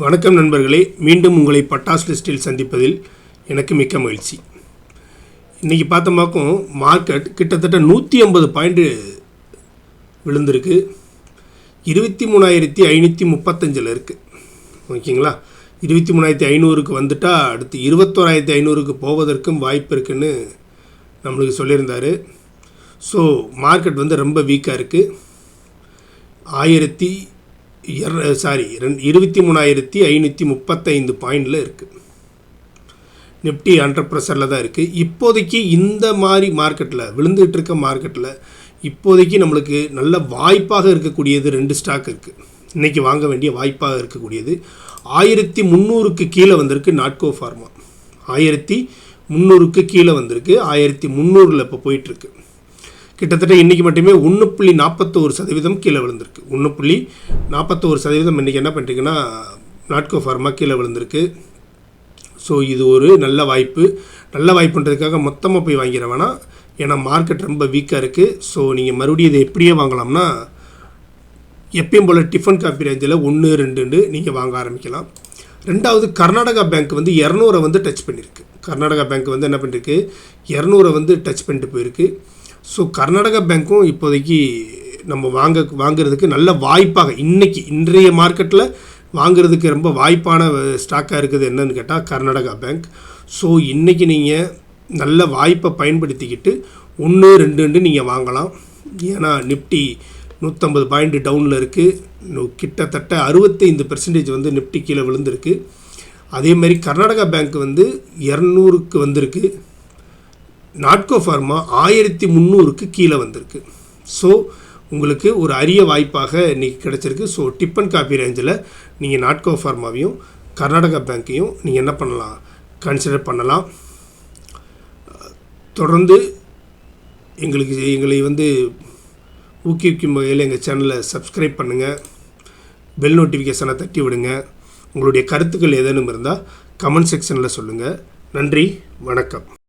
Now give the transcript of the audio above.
வணக்கம் நண்பர்களே மீண்டும் உங்களை பட்டாஸ் லிஸ்டில் சந்திப்பதில் எனக்கு மிக்க மகிழ்ச்சி. இன்றைக்கி பார்த்தோமாக்கும் மார்க்கெட் கிட்டத்தட்ட நூற்றி ஐம்பது பாயிண்ட்டு விழுந்திருக்கு. இருபத்தி மூணாயிரத்தி ஐநூற்றி முப்பத்தஞ்சில் இருக்குது ஓகேங்களா? இருபத்தி மூணாயிரத்தி ஐநூறுக்கு வந்துட்டால் அடுத்து இருபத்தோராயிரத்தி ஐநூறுக்கு போவதற்கும் வாய்ப்பு இருக்குன்னு நம்மளுக்கு சொல்லியிருந்தார். ஸோ மார்க்கெட் வந்து ரொம்ப வீக்காக இருக்குது ஆயிரத்தி சாரி ரெண்டு இருபத்தி மூணாயிரத்தி ஐநூற்றி முப்பத்தைந்து பாயிண்டில் இருக்குது நிப்டி அண்டர் ப்ரெஷரில் தான் இருக்குது இப்போதைக்கு இந்த மாதிரி மார்க்கெட்டில் விழுந்துகிட்டு இருக்க மார்க்கெட்டில் இப்போதைக்கு நம்மளுக்கு நல்ல வாய்ப்பாக இருக்கக்கூடியது ரெண்டு ஸ்டாக் இருக்குது இன்றைக்கி வாங்க வேண்டிய வாய்ப்பாக இருக்கக்கூடியது. ஆயிரத்தி முந்நூறுக்கு கீழே வந்திருக்கு நாட்கோ ஃபார்மா. ஆயிரத்தி முந்நூறுக்கு கீழே வந்திருக்கு. ஆயிரத்தி முந்நூறில் இப்போ போயிட்டுருக்கு கிட்டத்தட்ட இன்றைக்கி மட்டுமே ஒன்று புள்ளி நாற்பத்தோரு சதவீதம் கீழே விழுந்திருக்கு. ஒன்று புள்ளி நாற்பத்தோரு சதவீதம் இன்றைக்கி என்ன பண்ணுறீங்கன்னா நாட்கோ ஃபார்மா கீழே விழுந்திருக்கு. ஸோ இது ஒரு நல்ல வாய்ப்பு. நல்ல வாய்ப்புன்றதுக்காக மொத்தமாக போய் வாங்கிட வேணாம். ஏன்னா மார்க்கெட் ரொம்ப வீக்காக இருக்குது ஸோ நீங்கள் மறுபடியும் இதை எப்படியே வாங்கலாம்னா எப்பயும் போல் டிஃபன் காப்பி ரேஞ்சில் ஒன்று ரெண்டுன்னு நீங்கள் வாங்க ஆரம்பிக்கலாம். ரெண்டாவது கர்நாடகா பேங்க் வந்து இரநூறை வந்து டச் பண்ணியிருக்கு கர்நாடகா பேங்க் வந்து என்ன பண்ணிருக்கு இரநூறை வந்து டச் பண்ணிட்டு போயிருக்கு. ஸோ கர்நாடகா பேங்க்கும் இப்போதைக்கு நம்ம வாங்க வாங்குறதுக்கு நல்ல வாய்ப்பாக இன்றைக்கி இன்றைய மார்க்கெட்டில் வாங்குறதுக்கு ரொம்ப வாய்ப்பான ஸ்டாக்காக இருக்குது என்னன்னு கேட்டால் கர்நாடகா பேங்க் ஸோ இன்றைக்கி நீங்கள் நல்ல வாய்ப்பை பயன்படுத்திக்கிட்டு ஒன்று ரெண்டுன்னு நீங்கள் வாங்கலாம். ஏன்னா நிஃப்டி நூற்றம்பது பாயிண்ட் டவுனில் இருக்குது கிட்டத்தட்ட அறுபத்தைந்து பெர்சன்டேஜ் வந்து நிஃப்டி கீழே விழுந்திருக்கு. அதே மாதிரி கர்நாடகா பேங்க் வந்து இரநூறுக்கு வந்திருக்கு. நாட்கோ ஃபார்மா ஆயிரத்தி முந்நூறுக்கு கீழே வந்திருக்கு. ஸோ உங்களுக்கு ஒரு அரிய வாய்ப்பாக இன்றைக்கி கிடச்சிருக்கு. ஸோ டிப்பன் காப்பி ரேஞ்சில் நீங்கள் நாட்கோ ஃபார்மாவையும் கர்நாடகா பேங்க்கையும் நீங்கள் என்ன பண்ணலாம்? கன்சிடர் பண்ணலாம். தொடர்ந்து எங்களுக்கு எங்களை வந்து ஊக்குவிக்கும் வகையில் எங்கள் சேனலை சப்ஸ்கிரைப் பண்ணுங்கள் பெல் நோட்டிஃபிகேஷனை தட்டி விடுங்க. உங்களுடைய கருத்துக்கள் ஏதேனும் இருந்தால் கமெண்ட் செக்ஷனில் சொல்லுங்கள் நன்றி வணக்கம்.